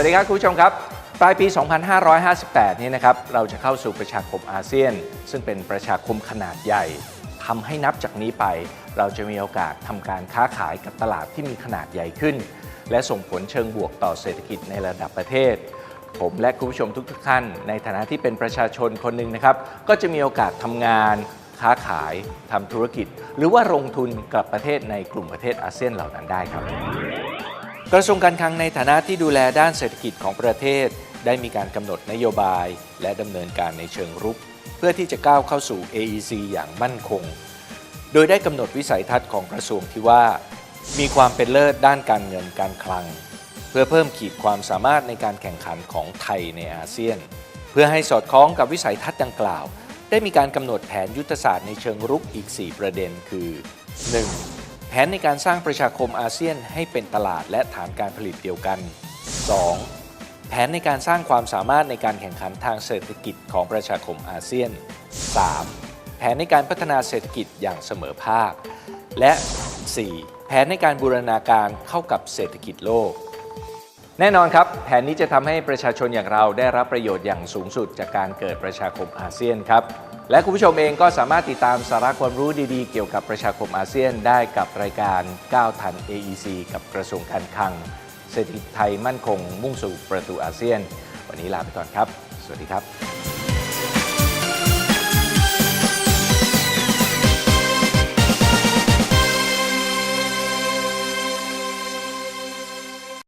วัสดีครับคุณผู้ชมครับ ปลายปี 2558 นี้นะครับ เราจะเข้าสู่ประชาคมอาเซียน ซึ่งเป็นประชาคมขนาดใหญ่ทำให้นับจากนี้ไป เราจะมีโอกาสทำการค้าขายกับตลาดที่มีขนาดใหญ่ขึ้น และส่งผลเชิงบวกต่อเศรษฐกิจในระดับประเทศ ผมและคุณผู้ชมทุกๆท่าน ในฐานะที่เป็นประชาชนคนหนึ่งนะครับ ก็จะมีโอกาสทำงานค้าขายทำธุรกิจ หรือว่าลงทุนกับประเทศในกลุ่มประเทศอาเซียนเหล่านั้นได้ครับ กระทรวงการคลังในฐานะที่ดูแลด้านเศรษฐกิจของประเทศ ได้มีการกำหนดนโยบาย และดำเนินการในเชิงรุก เพื่อที่จะก้าวเข้าสู่ AEC อย่างมั่นคง โดยได้กำหนดวิสัยทัศน์ของกระทรวงที่ว่า มีความเป็นเลิศด้านการเงินการคลัง เพื่อเพิ่มขีดความสามารถในการแข่งขันของไทยในอาเซียน เพื่อให้สอดคล้องกับวิสัยทัศน์ดังกล่าว ได้มีการกำหนดแผนยุทธศาสตร์ในเชิงรุกอีก 4 ประเด็นคือ 1. แผนในการสร้างประชาคมอาเซียนให้เป็นตลาดและฐานการผลิตเดียวกัน 2. แผนในการสร้างความสามารถในการแข่งขันทางเศรษฐกิจของประชาคมอาเซียน 3. แผนในการพัฒนาเศรษฐกิจอย่างเสมอภาค และ 4. แผนในการบูรณาการเข้ากับเศรษฐกิจโลก แน่นอนครับ แผนนี้จะทำให้ประชาชนอย่างเราได้รับประโยชน์อย่างสูงสุดจากการเกิดประชาคมอาเซียนครับ และคุณผู้ชมเองก็สามารถติดตามสาระความรู้ดีๆ เกี่ยวกับประชาคมอาเซียนได้กับรายการก้าวทัน AEC กับกระทรวงการคลังเศรษฐกิจไทยมั่นคงมุ่งสู่ประตูอาเซียน วันนี้ลาไปก่อนครับ สวัสดีครับ